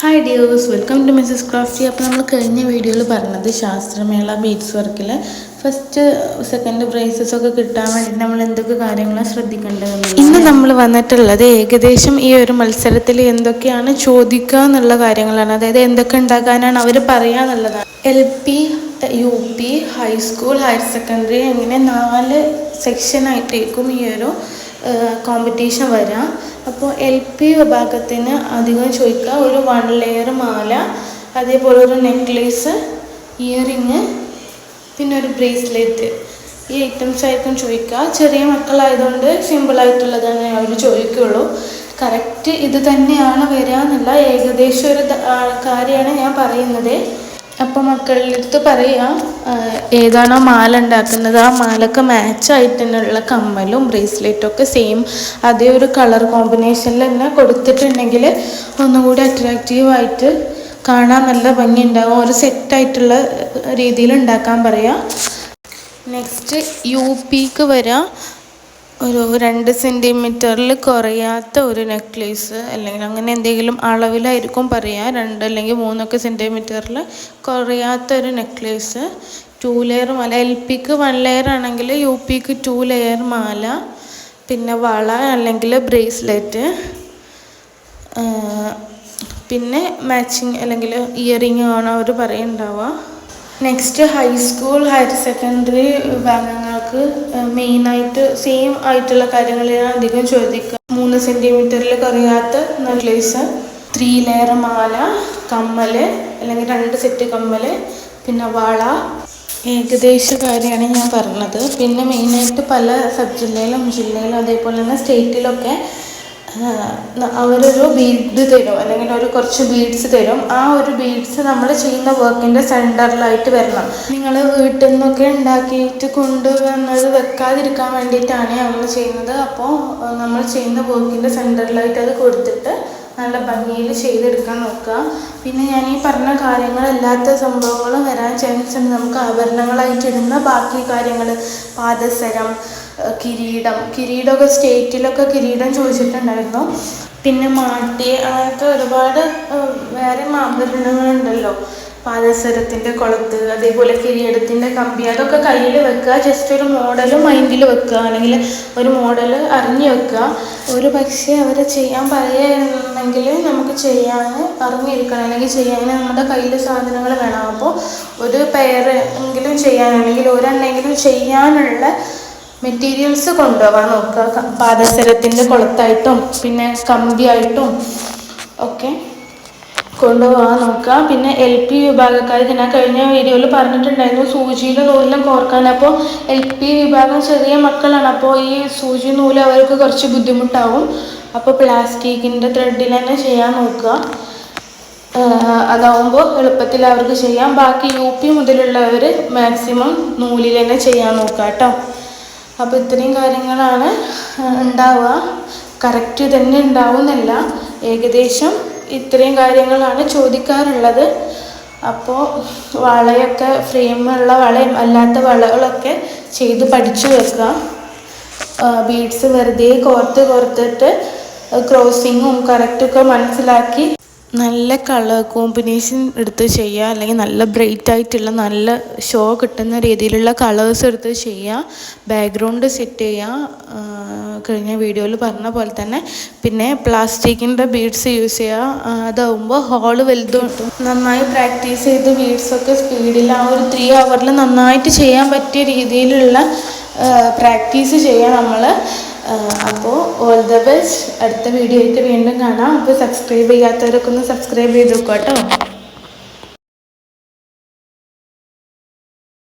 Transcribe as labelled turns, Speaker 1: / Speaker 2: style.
Speaker 1: Hi dears welcome to Mrs Crafty അപ്പോൾ നമ്മൾ കഴിഞ്ഞ വീഡിയോയിൽ പറഞ്ഞത് ശാസ്ത്രമേള ബീറ്റ്സ് വർക്കിൽ ഫസ്റ്റ് സെക്കൻഡ് പ്രൈസസ് ഒക്കെ കിട്ടാൻ വേണ്ടി നമ്മൾ എന്തൊക്കെ കാര്യങ്ങളാണ് ശ്രദ്ധിക്കേണ്ടത് ഇന്ന് നമ്മൾ വന്നിട്ടുള്ളത് ഏകദേശം ഈ ഒരു മത്സരത്തിൽ എന്തൊക്കെയാണ് ചോദിക്കുക എന്നുള്ള കാര്യങ്ങളാണ്. അതായത് എന്തൊക്കെ ഉണ്ടാക്കാനാണ് അവർ പറയുക എന്നുള്ളതാണ്. L P U P high school higher secondary അങ്ങനെ നാല് സെക്ഷനായിട്ടേക്കും ഈ ഒരു കോമ്പറ്റീഷൻ വരാം. അപ്പോൾ എൽ പി വിഭാഗത്തിന് അധികം ചോദിക്കുക. ഒരു വൺ ലെയർ മാല അതേപോലെ ഒരു നെക്ലേസ് ഇയറിങ് പിന്നെ ഒരു ബ്രേസ്ലെറ്റ് ഈ ഐറ്റംസ് ആയിരിക്കും ചോദിക്കുക. ചെറിയ മക്കളായതുകൊണ്ട് സിമ്പിളായിട്ടുള്ളതാണ് അവർ ചോദിക്കുകയുള്ളൂ. കറക്റ്റ് ഇത് തന്നെയാണ് വരിക എന്നുള്ള ഏകദേശം ഒരു കാര്യമാണ് ഞാൻ പറയുന്നത്. അപ്പോൾ മക്കളുടെ അടുത്ത് പറയാം ഏതാണോ മാല ഉണ്ടാക്കുന്നത്? ആ മാലക്ക് മാച്ച് ആയിട്ട് തന്നെയുള്ള കമ്മലും ബ്രേസ്ലെറ്റും ഒക്കെ സെയിം അതേ ഒരു കളർ കോമ്പിനേഷനിൽ തന്നെ കൊടുത്തിട്ടുണ്ടെങ്കിൽ ഒന്നുകൂടി അട്രാക്റ്റീവായിട്ട് കാണാൻ നല്ല ഭംഗി ഉണ്ടാകും ഒരു സെറ്റായിട്ടുള്ള രീതിയിൽ ഉണ്ടാക്കാൻ പറയാം. നെക്സ്റ്റ് യു പിക്ക് വരാം. ഒരു രണ്ട് സെന്റിമീറ്ററിൽ കുറയാത്ത ഒരു നെക്ലേസ് അല്ലെങ്കിൽ അങ്ങനെ എന്തെങ്കിലും അളവിലായിരിക്കും പറയുക രണ്ട് അല്ലെങ്കിൽ മൂന്നൊക്കെ സെന്റിമീറ്ററിൽ കുറയാത്ത ഒരു നെക്ലേസ് ടു ലെയർ മാല. എൽ പിക്ക് വൺ ലെയർ ആണെങ്കിൽ യു പിക്ക് ടു ലെയർ മാല. പിന്നെ വള അല്ലെങ്കിൽ ബ്രേസ്ലെറ്റ് പിന്നെ മാച്ചിങ് അല്ലെങ്കിൽ ഇയറിങ് ആണ് അവർ പറയുന്നുണ്ടാവുക next high school higher secondary വിഭാഗങ്ങൾക്ക് മെയിനായിട്ട് സെയിം ആയിട്ടുള്ള കാര്യങ്ങളാണ് അധികം ചോദിക്കുക മൂന്ന് സെന്റിമീറ്ററിൽ കുറയാത്ത നെക്ലേസ് ത്രീ ലെയർ മാല കമ്മൽ അല്ലെങ്കിൽ രണ്ട് സെറ്റ് കമ്മൽ പിന്നെ വള. ഏകദേശ കാര്യമാണ് ഞാൻ പറഞ്ഞത്. പിന്നെ മെയിനായിട്ട് പല സബ് ജില്ലയിലും ജില്ലയിലും അതേപോലെ തന്നെ സ്റ്റേറ്റിലൊക്കെ അവരൊരു ബീഡ് തരും അല്ലെങ്കിൽ ഒരു കുറച്ച് ബീഡ്സ് തരും. ആ ഒരു ബീഡ്സ് നമ്മൾ ചെയ്യുന്ന വർക്കിന്റെ സെന്ററിലായിട്ട് വരണം. നിങ്ങൾ വീട്ടിൽ നിന്നൊക്കെ ഉണ്ടാക്കിയിട്ട് കൊണ്ടുവന്നത് വെക്കാതിരിക്കാൻ വേണ്ടിയിട്ടാണ് നമ്മൾ ചെയ്യുന്നത്. അപ്പോൾ നമ്മൾ ചെയ്യുന്ന വർക്കിന്റെ സെന്ററിലായിട്ട് അത് കൊടുത്തിട്ട് നല്ല ഭംഗിയിൽ ചെയ്തെടുക്കാൻ നോക്കുക. പിന്നെ ഞാൻ ഈ പറഞ്ഞ കാര്യങ്ങളല്ലാത്ത സംഭവങ്ങളും വരാൻ ചാൻസ് ഉണ്ട്. നമുക്ക് ആഭരണങ്ങളായിട്ടിടുന്ന ബാക്കി കാര്യങ്ങൾ പാദസരം കിരീടം കിരീടമൊക്കെ സ്റ്റേറ്റിലൊക്കെ കിരീടം ചോദിച്ചിട്ടുണ്ടായിരുന്നു. പിന്നെ മാട്ടി അങ്ങനത്തെ ഒരുപാട് വേറെ ആഭരണങ്ങളുണ്ടല്ലോ പാദസരത്തിന്റെ കുളത്ത് അതേപോലെ കിരീടത്തിന്റെ കമ്പി അതൊക്കെ കയ്യിൽ വെക്കുക. ജസ്റ്റ് ഒരു മോഡൽ മൈൻഡിൽ വെക്കുക. അല്ലെങ്കിൽ ഒരു മോഡൽ അറിഞ്ഞു വെക്കുക. ഒരു പക്ഷേ അവർ ചെയ്യാൻ പറയുകയാണെന്നെങ്കിൽ നമുക്ക് ചെയ്യാൻ അറിഞ്ഞിരിക്കണം. അല്ലെങ്കിൽ ചെയ്യാൻ നമ്മുടെ കയ്യിൽ സാധനങ്ങൾ വേണം. അപ്പോൾ ഒരു പെയർ എങ്കിലും ചെയ്യാനാണെങ്കിൽ ഒരെണ്ണെങ്കിലും ചെയ്യാനുള്ള മെറ്റീരിയൽസ് കൊണ്ടുപോകാൻ നോക്കുക. പാദസരത്തിന്റെ കുളത്തായിട്ടും പിന്നെ കമ്പിയായിട്ടും ഒക്കെ കൊണ്ടുപോകാൻ നോക്കുക. പിന്നെ എൽ പി വിഭാഗക്കാർക്ക് ഞാൻ കഴിഞ്ഞ വീഡിയോയിൽ പറഞ്ഞിട്ടുണ്ടായിരുന്നു സൂചിയിലും നൂലിലും കോർക്കാൻ. അപ്പോൾ എൽ പി വിഭാഗം ചെറിയ മക്കളാണ്. അപ്പോൾ ഈ സൂചി നൂൽ അവർക്ക് കുറച്ച് ബുദ്ധിമുട്ടാവും. അപ്പോൾ പ്ലാസ്റ്റിക്കിന്റെ ത്രെഡിൽ തന്നെ ചെയ്യാൻ നോക്കുക. അതാവുമ്പോൾ എളുപ്പത്തിൽ അവർക്ക് ചെയ്യാം. ബാക്കി യു പി മുതലുള്ളവർ മാക്സിമം നൂലിൽ തന്നെ ചെയ്യാൻ നോക്കുക കേട്ടോ. അപ്പോൾ ഇത്രയും കാര്യങ്ങളാണ് ഉണ്ടാവുക. കറക്റ്റ് തന്നെ ഉണ്ടാവുന്നില്ല. ഏകദേശം ഇത്രയും കാര്യങ്ങളാണ് ചോദിക്കാറുള്ളത്. അപ്പോൾ വളയൊക്കെ ഫ്രെയിമുള്ള വളയും അല്ലാത്ത വളകളൊക്കെ ചെയ്ത് പഠിച്ചു വെക്കുക. ബീഡ്സ് വെറുതെ കോർത്ത് കോർത്തിട്ട് ക്രോസിങ്ങും കറക്റ്റൊക്കെ മനസ്സിലാക്കി നല്ല കളർ കോമ്പിനേഷൻ എടുത്ത് ചെയ്യുക അല്ലെങ്കിൽ നല്ല ബ്രൈറ്റ് ആയിട്ടുള്ള നല്ല ഷോ കിട്ടുന്ന രീതിയിലുള്ള കളേഴ്സ് എടുത്ത് ചെയ്യുക ബാക്ക്ഗ്രൗണ്ട് സെറ്റ് ചെയ്യുക കഴിഞ്ഞ വീഡിയോയിൽ പറഞ്ഞ പോലെ തന്നെ. പിന്നെ പ്ലാസ്റ്റിക്കിന്റെ ബീഡ്സ് യൂസ് ചെയ്യുക അതാവുമ്പോൾ ഹോൾ വലുതും കിട്ടും നന്നായി പ്രാക്ടീസ് ചെയ്ത് ബീഡ്സൊക്കെ സ്പീഡിൽ ആ ഒരു ത്രീ അവറിൽ നന്നായിട്ട് ചെയ്യാൻ പറ്റിയ രീതിയിലുള്ള പ്രാക്ടീസ് ചെയ്യുക നമ്മൾ അപ്പോൾ ഓൾ ദ ബെസ്റ്റ് അടുത്ത വീഡിയോ ആയിട്ട് വീണ്ടും കാണാം. അപ്പോൾ സബ്സ്ക്രൈബ് ചെയ്യാത്തവരൊക്കെ ഒന്ന് സബ്സ്ക്രൈബ് ചെയ്ത് നോക്കാം കേട്ടോ.